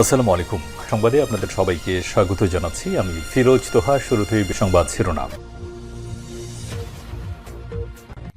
আসসালামু আলাইকুম সংবাদে আপনাদের সবাইকে স্বাগত জানাচ্ছি। আমি ফিরোজ তোহা, শুরুতেই সংবাদ শিরোনাম।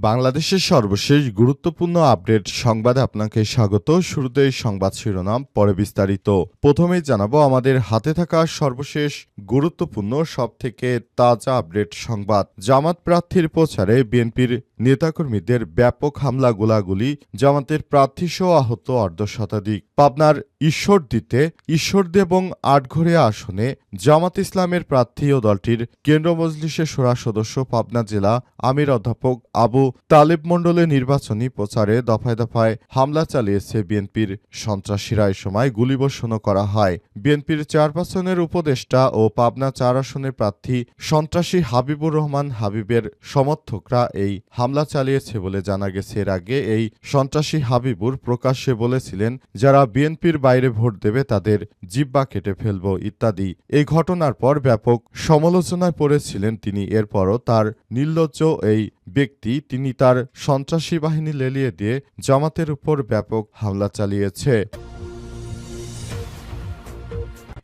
বাংলাদেশের সর্বশেষ গুরুত্বপূর্ণ আপডেট সংবাদে আপনাকে স্বাগত। শুরুতেই সংবাদ শিরোনাম, পরে বিস্তারিত। প্রথমেই জানাব, আমাদের হাতে থাকা সর্বশেষ গুরুত্বপূর্ণ সব থেকে তাজা আপডেট সংবাদ। জামাত প্রার্থীর প্রচারে বিএনপির নেতাকর্মীদের ব্যাপক হামলা, গোলাগুলি জামাতের প্রার্থী সহ আহত অর্ধ শতাধিক। পাবনার ঈশ্বরদীতে ঈশ্বরদী এবং আটঘরিয়া আসনে জামাত ইসলামের প্রার্থী ও দলটির কেন্দ্র মজলিসের সোরা সদস্য পাবনা জেলা আমির অধ্যাপক আবু তালেব মণ্ডলের নির্বাচনী প্রচারে দফায় দফায় হামলা চালিয়েছে বিএনপির সন্ত্রাসীরা। এ সময় গুলিবর্ষণও করা হয়। বিএনপির চেয়ারপারসনের উপদেষ্টা ও পাবনা চার আসনের প্রার্থী সন্ত্রাসী হাবিবুর রহমান হাবিবের সমর্থকরা এই হামলা চালিয়েছে বলে জানা গেছে। এর আগে এই সন্ত্রাসী হাবিবুর প্রকাশ্যে বলেছিলেন, যারা বিএনপির বাইরে ভোট দেবে তাদের জিব্বা কেটে ফেলব ইত্যাদি। এই ঘটনার পর ব্যাপক সমালোচনায় পড়েছিলেন তিনি। এরপরও তার নির্লজ্জ এই ব্যক্তি, তিনি তার সন্ত্রাসী বাহিনী লেলিয়ে দিয়ে জামাতের উপর ব্যাপক হামলা চালিয়েছে।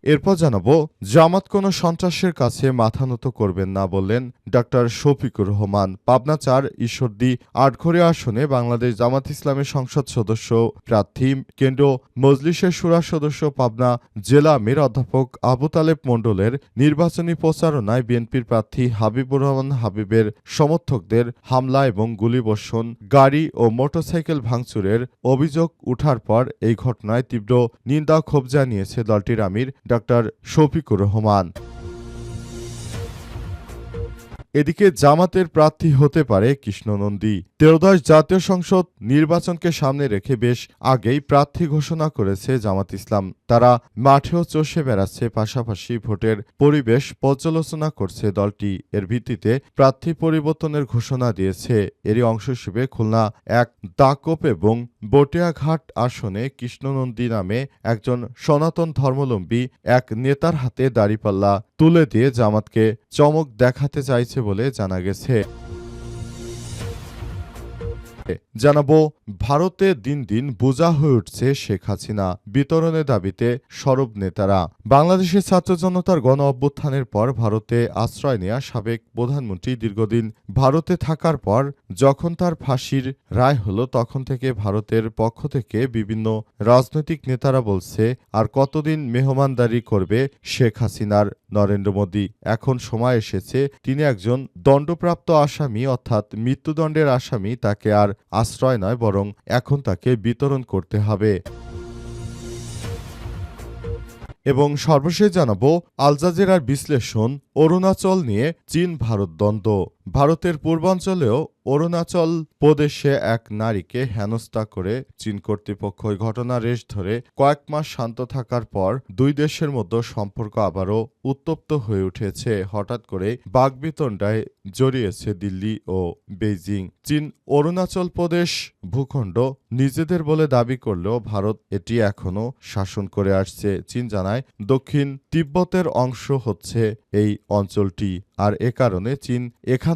এরপর জানাব, জামাত কোনো সন্ত্রাসের কাছে মাথা নত করবেন না বললেন ডক্টর শফিকুর রহমান। পাবনা চার, ঈশ্বরদী আটঘরে আসনে বাংলাদেশ জামাত ইসলামের সংসদ সদস্য প্রার্থী কেন্দ্র মজলিসের সুরা সদস্য পাবনা জেলা আমির অধ্যাপক আবু তালেব মণ্ডলের নির্বাচনী প্রচারণায় বিএনপির প্রার্থী হাবিবুর রহমান হাবিবের সমর্থকদের হামলা এবং গুলিবর্ষণ, গাড়ি ও মোটরসাইকেল ভাঙচুরের অভিযোগ উঠার পর এই ঘটনায় তীব্র নিন্দা ক্ষোভ জানিয়েছে দলটির আমির ডক্টর শফিকুর রহমান। এদিকে জামাতের প্রার্থী হতে পারে কৃষ্ণনন্দী। তেরোদশ জাতীয় সংসদ নির্বাচনকে সামনে রেখে বেশ আগেই প্রার্থী ঘোষণা করেছে জামাত ইসলাম। তারা মাঠেও চষে বেড়াচ্ছে, পাশাপাশি ভোটের পরিবেশ পর্যালোচনা করছে দলটি। এর ভিত্তিতে প্রার্থী পরিবর্তনের ঘোষণা দিয়েছে। এরই অংশ হিসেবে খুলনা এক দাকপ এবং বটিয়াঘাট আসনে কৃষ্ণনন্দী নামে একজন সনাতন ধর্মলম্বী এক নেতার হাতে দাড়িপাল্লা তুলে দিয়ে জামাতকে চমক দেখাতে চাইছে বলে জানা গেছে। জানাব ভারতে দিন দিন বোঝা হয়ে উঠছে শেখ হাসিনা বিতরণের দাবিতে সরব নেতারা। বাংলাদেশের ছাত্র জনতার গণ অভ্যুত্থানের পর ভারতে আশ্রয় নেয়া সাবেক প্রধানমন্ত্রী দীর্ঘদিন ভারতে থাকার পর যখন তার ফাঁসির রায় হলো তখন থেকে ভারতের পক্ষ থেকে বিভিন্ন রাজনৈতিক নেতারা বলছে, আর কতদিন মেহমানদারি করবে শেখ হাসিনার নরেন্দ্র মোদী? এখন সময় এসেছে, তিনি একজন দণ্ডপ্রাপ্ত আসামি, অর্থাৎ মৃত্যুদণ্ডের আসামি, তাকে আর আশ্রয় নয়, বরং এখন তাকে বিতরণ করতে হবে। এবং সর্বশেষ জানাব আলজাজেরার বিশ্লেষণ অরুণাচল নিয়ে চীন ভারত দ্বন্দ্ব। ভারতের পূর্বাঞ্চলেও অরুণাচল প্রদেশে এক নারীকে হেনস্থা করে চীন কর্তৃপক্ষ ওই ঘটনা রেশ ধরে কয়েক মাস শান্ত থাকার পর দুই দেশের মধ্যে সম্পর্ক আবারও উত্তপ্ত হয়ে উঠেছে। হঠাৎ করে বাগবিতণ্ডায় জড়িয়েছে দিল্লি ও বেইজিং। চীন অরুণাচল প্রদেশ ভূখণ্ড নিজেদের বলে দাবি করলেও ভারত এটি এখনও শাসন করে আসছে। চীন জানায়, দক্ষিণ তিব্বতের অংশ হচ্ছে এই অঞ্চলটি। আর এ কারণে চীন এখান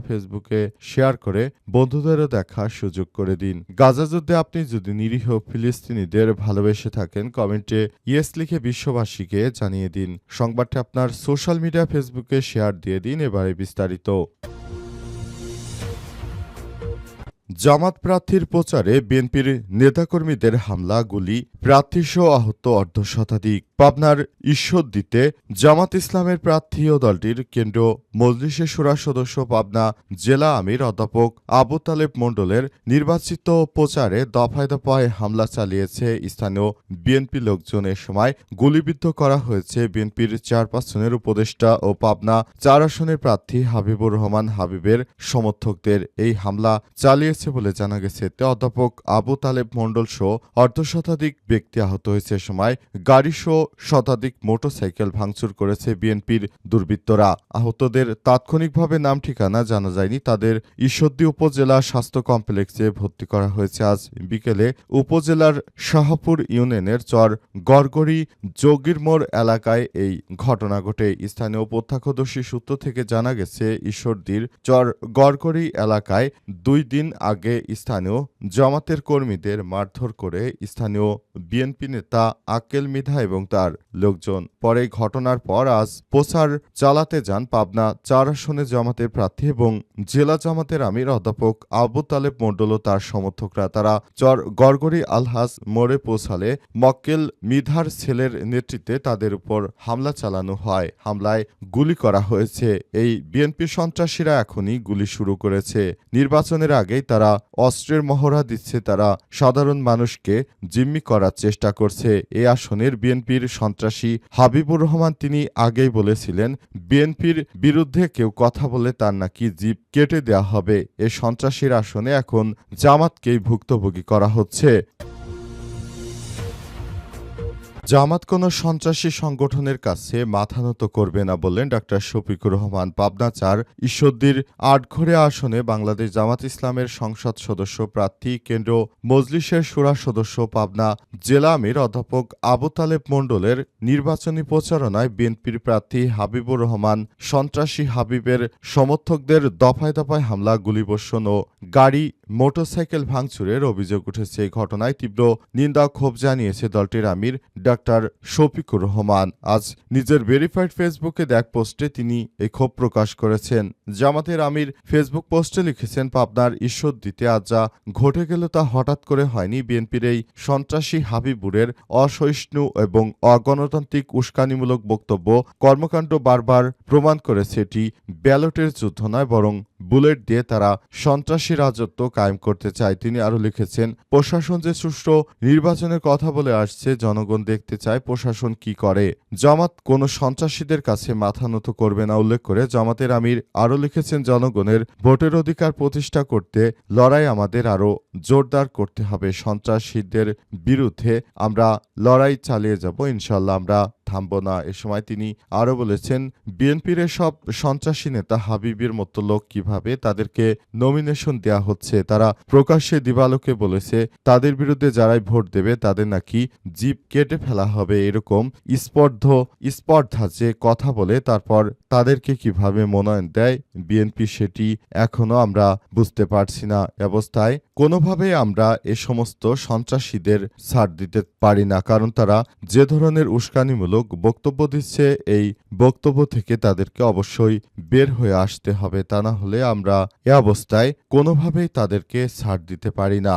ফেসবুকে শেয়ার করে বন্ধুদেরও দেখার সুযোগ করে দিন। গাজা যুদ্ধে আপনি যদি নিরীহ ফিলিস্তিনিদের ভালোবেসে থাকেন, কমেন্টে ইয়েস লিখে বিশ্ববাসীকে জানিয়ে দিন। সংবাদটি আপনার সোশ্যাল মিডিয়া ফেসবুকে শেয়ার দিয়ে দিন এবারে বিস্তারিত। জামাত প্রার্থীর প্রচারে বিএনপির নেতাকর্মীদের হামলা, গুলি প্রার্থীসহ আহত অর্ধ শতাধিক পাবনার ঈশ্বরদীতে জামাত ইসলামের প্রার্থী ও দলটির কেন্দ্র মজলিসের সুরা সদস্য পাবনা জেলা আমির অধ্যাপক আবু তালেব মণ্ডলের নির্বাচিত প্রচারে দফায় দফায় হামলা চালিয়েছে স্থানীয় বিএনপি লোকজন। এ সময় গুলিবিদ্ধ করা হয়েছে বিএনপির চেয়ারপারসনের উপদেষ্টা ও পাবনা চার আসনের প্রার্থী হাবিবুর রহমান হাবিবের সমর্থকদের। এই হামলা চালিয়েছে বলে জানা গেছে। অধ্যাপক আবু তালেব মণ্ডল সহ অর্ধশতাধিক ব্যক্তি আহত হয়েছে সময় গাড়িসহ শতাধিক মোটরসাইকেল ভাঙচুর করেছে বিএনপির দুর্বৃত্তরা। আহতদের তাৎক্ষণিকভাবে নাম ঠিকানা জানা যায়নি। তাদের ঈশ্বরদী উপজেলা স্বাস্থ্য কমপ্লেক্সে ভর্তি করা হয়েছে। আজ বিকেলে উপজেলার শাহপুর ইউনিয়নের চর গড়গড়ি যোগীরমোড় এলাকায় এই ঘটনা ঘটে। স্থানীয় প্রত্যক্ষদর্শী সূত্র থেকে জানা গেছে, ঈশ্বরদীর চর গড়গড়ি এলাকায় দুই দিন আগে স্থানীয় জামাতের কর্মীদের মারধর করে স্থানীয় বিএনপি নেতা আক্কেল মিধা এবং তার লোকজন। পরে ঘটনার পর আজ প্রচার চালাতে যান পাবনা চার আসনে জামাতের প্রার্থী এবং জেলা জামাতের আমির অধ্যাপক আবু তালেব মণ্ডল ও তার সমর্থকরা। তারা চর গড়গড়ি আলহাজ মোড়ে পৌঁছালে মক্কেল মিধার ছেলের নেতৃত্বে তাদের উপর হামলা চালানো হয়। হামলায় গুলি করা হয়েছে। এই বিএনপি সন্ত্রাসীরা এখনই গুলি শুরু করেছে। নির্বাচনের আগেই তারা অস্ত্রের মহড়া দিচ্ছে। তারা সাধারণ মানুষকে জিম্মি করার চেষ্টা করছে। এ আসনের বিএনপির সন্ত্রাসী হাবিবুর রহমান তিনি আগেই বলেছিলেন, বিএনপির বিরুদ্ধে কেউ কথা বলে তার নাকি জীব কেটে দেয়া হবে। এ সন্ত্রাসীর আসনে এখন জামাতকেই ভুক্তভোগী করা হচ্ছে। জামাত কোনো সন্ত্রাসী সংগঠনের কাছে মাথা নত করবে না বললেন ডাক্তার শফিকুর রহমান। পাবনা চার ঈশ্বরদীর আটঘরে আসনে বাংলাদেশ জামাত ইসলামের সংসদ সদস্য প্রার্থী কেন্দ্র মজলিসের সুরা সদস্য পাবনা জেলা আমির অধ্যাপক আবু তালেব মণ্ডলের নির্বাচনী প্রচারণায় বিএনপির প্রার্থী হাবিবুর রহমান সন্ত্রাসী হাবিবের সমর্থকদের দফায় দফায় হামলা, গুলিবর্ষণ ও গাড়ি মোটরসাইকেল ভাঙচুরের অভিযোগ উঠেছে। এই ঘটনায় তীব্র নিন্দা ক্ষোভ জানিয়েছে দলটির আমির ডাক্তার শফিকুর রহমান। আজ নিজের ভেরিফাইড ফেসবুকে দেখ পোস্টে তিনি এই ক্ষোভ প্রকাশ করেছেন। জামাতের আমির ফেসবুক পোস্টে লিখেছেন, পাবনার ঈশ্বর দিতে আজ যা ঘটে গেল তা হঠাৎ করে হয়নি। বিএনপির এই সন্ত্রাসী হাবিবুরের অসহিষ্ণু এবং অগণতান্ত্রিক উস্কানিমূলক বক্তব্য কর্মকাণ্ড বারবার প্রমাণ করেছে এটি ব্যালটের যুদ্ধ নয়, বরং বুলেট দিয়ে তারা সন্ত্রাসী রাজত্ব কায়েম করতে চায়। তিনি আরও লিখেছেন, প্রশাসন যে সুষ্ঠু নির্বাচনের কথা বলে আসছে, জনগণ দেখতে চায় প্রশাসন কি করে। জামাত কোনো সন্ত্রাসীদের কাছে মাথা নত করবে না, উল্লেখ করে জামাতের আমির আরও লিখেছেন, জনগণের ভোটের অধিকার প্রতিষ্ঠা করতে লড়াই আমাদের আরও জোরদার করতে হবে। সন্ত্রাসীদের বিরুদ্ধে আমরা লড়াই চালিয়ে যাব, ইনশাল্লাহ আমরা থামব না। এ সময় তিনি আরও বলেছেন, বিএনপির সব সন্ত্রাসী নেতা হাবিবের মতো লোক কীভাবে তাদেরকে নমিনেশন দেয়া হচ্ছে? তারা প্রকাশ্যে দিবালোকে বলেছে, তাদের বিরুদ্ধে যারাই ভোট দেবে তাদের নাকি জীব কেটে ফেলা হবে। এরকম স্পর্ধ, স্পর্ধা যে কথা বলে, তারপর তাদেরকে কীভাবে মনোনয়ন দেয়? বিএনপি সেটি এখনও আমরা বুঝতে পারছি না অবস্থায়। কোনোভাবে আমরা এ সমস্ত সন্ত্রাসীদের ছাড় দিতে পারি না, কারণ তারা যে ধরনের উস্কানিমূলক বক্তব্য দিচ্ছে, এই বক্তব্য থেকে তাদেরকে অবশ্যই বের হয়ে আসতে হবে। তা না হলে আমরা এ অবস্থায় কোনোভাবেই তাদেরকে ছাড় দিতে পারি না।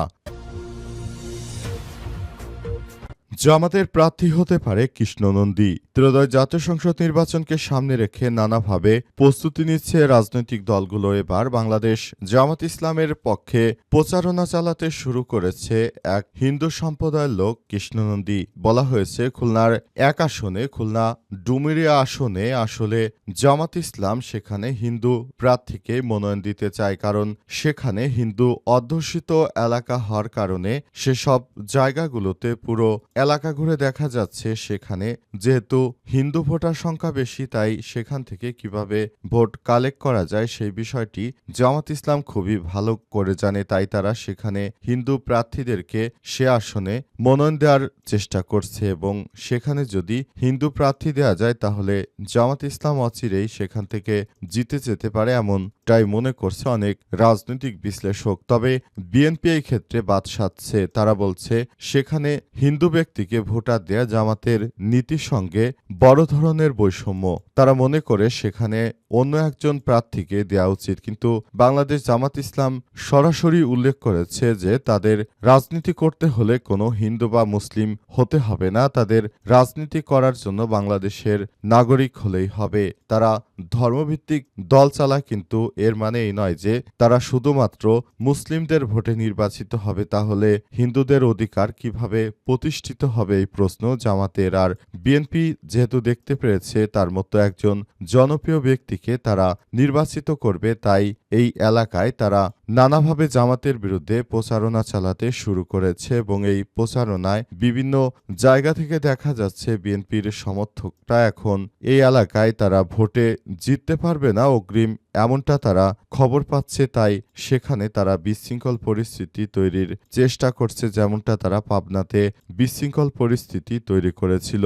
জামাতের প্রার্থী হতে পারে কৃষ্ণনন্দী। ত্রয়োদশ জাতীয় সংসদ নির্বাচনকে সামনে রেখে নানাভাবে প্রস্তুতি নিচ্ছে রাজনৈতিক দলগুলো। এবার বাংলাদেশ জামাত ইসলামের পক্ষে প্রচারণা চালাতে শুরু করেছে এক হিন্দু সম্প্রদায়ের লোক কৃষ্ণনন্দী। বলা হয়েছে, খুলনার এক আসনে, খুলনা ডুমিরিয়া আসনে আসলে জামাত ইসলাম সেখানে হিন্দু প্রার্থীকে মনোনয়ন দিতে চায়, কারণ সেখানে হিন্দু অধ্যুষিত এলাকা হওয়ার কারণে সেসব জায়গাগুলোতে পুরো এলাকা ঘুরে দেখা যাচ্ছে সেখানে। যেহেতু হিন্দু ভোটার সংখ্যা বেশি, তাই সেখান থেকে কীভাবে ভোট কালেক্ট করা যায় সেই বিষয়টি জামাত ইসলাম খুবই ভালো করে জানে, তাই তারা সেখানে হিন্দু প্রার্থীদেরকে সে আসনে মনোনয়ন দেওয়ার চেষ্টা করছে এবং সেখানে যদি হিন্দু প্রার্থী দেওয়া যায়, তাহলে জামাত ইসলাম অচিরেই সেখান থেকে জিতে যেতে পারে এমন এমনটাই মনে করছে অনেক রাজনৈতিক বিশ্লেষক। তবে বিএনপি এই ক্ষেত্রে বাদ সাধছে। তারা বলছে, সেখানে হিন্দু ব্যক্তিকে ভোটার দেয়া জামাতের নীতির সঙ্গে বড় ধরনের বৈষম্য। তারা মনে করে সেখানে অন্য একজন প্রার্থীকে দেওয়া উচিত, কিন্তু বাংলাদেশ জামাত ইসলাম সরাসরি উল্লেখ করেছে যে তাদের রাজনীতি করতে হলে কোনো হিন্দু বা মুসলিম হতে হবে না, তাদের রাজনীতি করার জন্য বাংলাদেশের নাগরিক হলেই হবে। তারা ধর্মভিত্তিক দল চালায়, কিন্তু এর মানে এই নয় যে তারা শুধুমাত্র মুসলিমদের ভোটে নির্বাচিত হবে। তাহলে হিন্দুদের অধিকার কীভাবে প্রতিষ্ঠিত হবে এই প্রশ্ন। জামাতের আর বিএনপি যেহেতু দেখতে পেরেছে, তার মতো একজন জনপ্রিয় ব্যক্তিকে তারা নির্বাচিত করবে। তাই এই এলাকায় তারা নানাভাবে জামাতের বিরুদ্ধে প্রচারণা চালাতে শুরু করেছে এবং এই প্রচারণায় বিভিন্ন জায়গা থেকে দেখা যাচ্ছে বিএনপির সমর্থকরা এখন এই এলাকায় তারা ভোটে জিততে পারবে না। অগ্রিম এমনটা তারা খবর পাচ্ছে, তাই সেখানে তারা বিশৃঙ্খল পরিস্থিতি তৈরির চেষ্টা করছে, যেমনটা তারা পাবনাতে বিশৃঙ্খল পরিস্থিতি তৈরি করেছিল।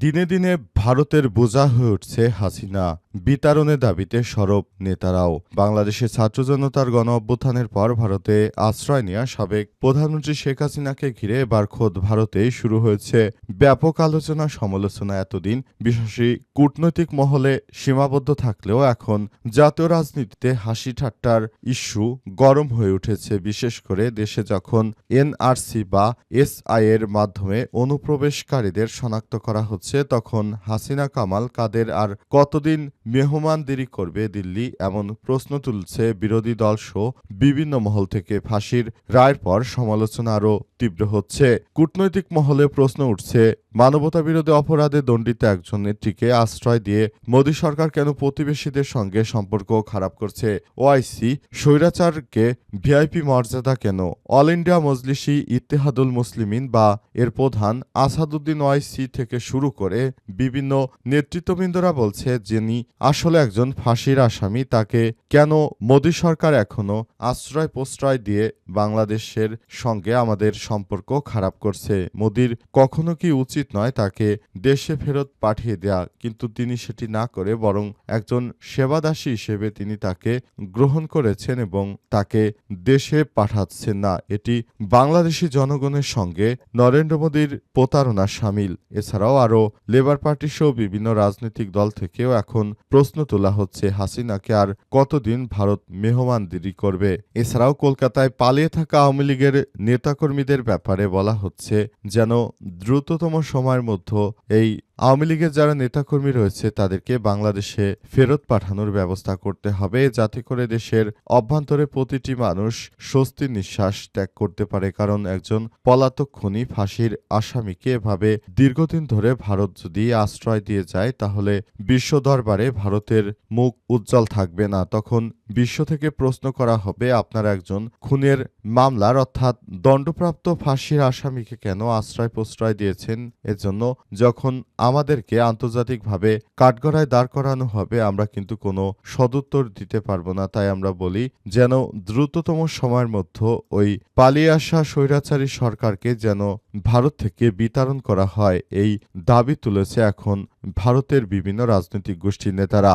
দিনে দিনে ভারতের বোঝা হয়ে উঠছে হাসিনা। বিতাড়নের দাবিতে সরব নেতারাও। বাংলাদেশে ছাত্র জনতার গণ অভ্যুত্থানের পর ভারতে আশ্রয় নেওয়া সাবেক প্রধানমন্ত্রী শেখ হাসিনাকে ঘিরে এবার খোদ ভারতেই শুরু হয়েছে ব্যাপক আলোচনা সমালোচনা এতদিন। বিশেষী কূটনৈতিক মহলে সীমাবদ্ধ থাকলেও এখন জাতীয় রাজনীতিতে হাসি ঠাট্টার ইস্যু গরম হয়ে উঠেছে। বিশেষ করে দেশে যখন এনআরসি বা এসআই এর মাধ্যমে অনুপ্রবেশকারীদের শনাক্ত করা হচ্ছে তখন হাসিনা কামাল কাদের আর কতদিন মেহমান দেরি করবে দিল্লি এমন প্রশ্ন তুলছে বিরোধী দল সহ বিভিন্ন মহল থেকে ফাঁসির রায়ের পর সমালোচনা আরও তীব্র হচ্ছে। কূটনৈতিক মহলে প্রশ্ন উঠছে মানবতা বিরোধী অপরাধে দণ্ডিত একজন নেত্রীকে আশ্রয় দিয়ে মোদী সরকার কেন প্রতিবেশীদের সঙ্গে সম্পর্ক খারাপ করছে? ওআইসি, স্বৈরাচারকে ভিআইপি মর্যাদা কেন? অল ইন্ডিয়া মজলিসি ইত্তেহাদুল মুসলিমিন বা এর প্রধান আসাদুদ্দিন ওআইসি থেকে শুরু করে বিভিন্ন নেতৃত্ববৃন্দরা বলছে যিনি আসলে একজন ফাঁসির আসামি, তাকে কেন মোদী সরকার এখনও আশ্রয় প্রশ্রয় দিয়ে বাংলাদেশের সঙ্গে আমাদের সম্পর্ক খারাপ করছে? মোদির কখনো কি উচিত নয় তাকে দেশে ফেরত পাঠিয়ে দেয়া, কিন্তু তিনি সেটি না করে বরং একজন সেবাদাসী হিসেবে তিনি তাকে গ্রহণ করেছেন এবং তাকে দেশে পাঠাচ্ছেন না। এটি বাংলাদেশি জনগণের সঙ্গে নরেন্দ্র মোদীর প্রতারণা সামিল। এছাড়াও আরও লেবার পার্টি সহ বিভিন্ন রাজনৈতিক দল থেকেও এখন প্রশ্ন তোলা হচ্ছে, হাসিনাকে আর কতদিন ভারত মেহমানদিরি করবে? এছাড়াও কলকাতায় পালিয়ে থাকা আওয়ামী লীগের নেতাকর্মীদের ব্যাপারে বলা হচ্ছে, যেন দ্রুততম সময়ের মধ্যে এই আওয়ামী লীগের যারা নেতাকর্মী রয়েছে, তাদেরকে বাংলাদেশে ফেরত পাঠানোর ব্যবস্থা করতে হবে যাতে করে দেশের অভ্যন্তরে প্রতিটি মানুষ স্বস্তির নিঃশ্বাস ত্যাগ করতে পারে। কারণ একজন পলাতক খুনি ফাঁসির আসামিকে এভাবে দীর্ঘদিন ধরে ভারত যদি আশ্রয় দিয়ে যায়, তাহলে বিশ্ব দরবারে ভারতের মুখ উজ্জ্বল থাকবে না। তখন বিশ্ব থেকে প্রশ্ন করা হবে, আপনার একজন খুনের মামলার অর্থাৎ দণ্ডপ্রাপ্ত ফাঁসির আসামিকে কেন আশ্রয় প্রশ্রয় দিয়েছেন এজন্য যখন আমাদেরকে আন্তর্জাতিকভাবে কাঠগড়ায় দাঁড় করানো হবে, আমরা কিন্তু কোনো সদুত্তর দিতে পারব না। তাই আমরা বলি, যেন দ্রুততম সময়ের মধ্যে ওই পালিয়ে আসা স্বৈরাচারী সরকারকে যেন ভারত থেকে বিতরণ করা হয়, এই দাবি তুলেছে এখন ভারতের বিভিন্ন রাজনৈতিক গোষ্ঠীর নেতারা।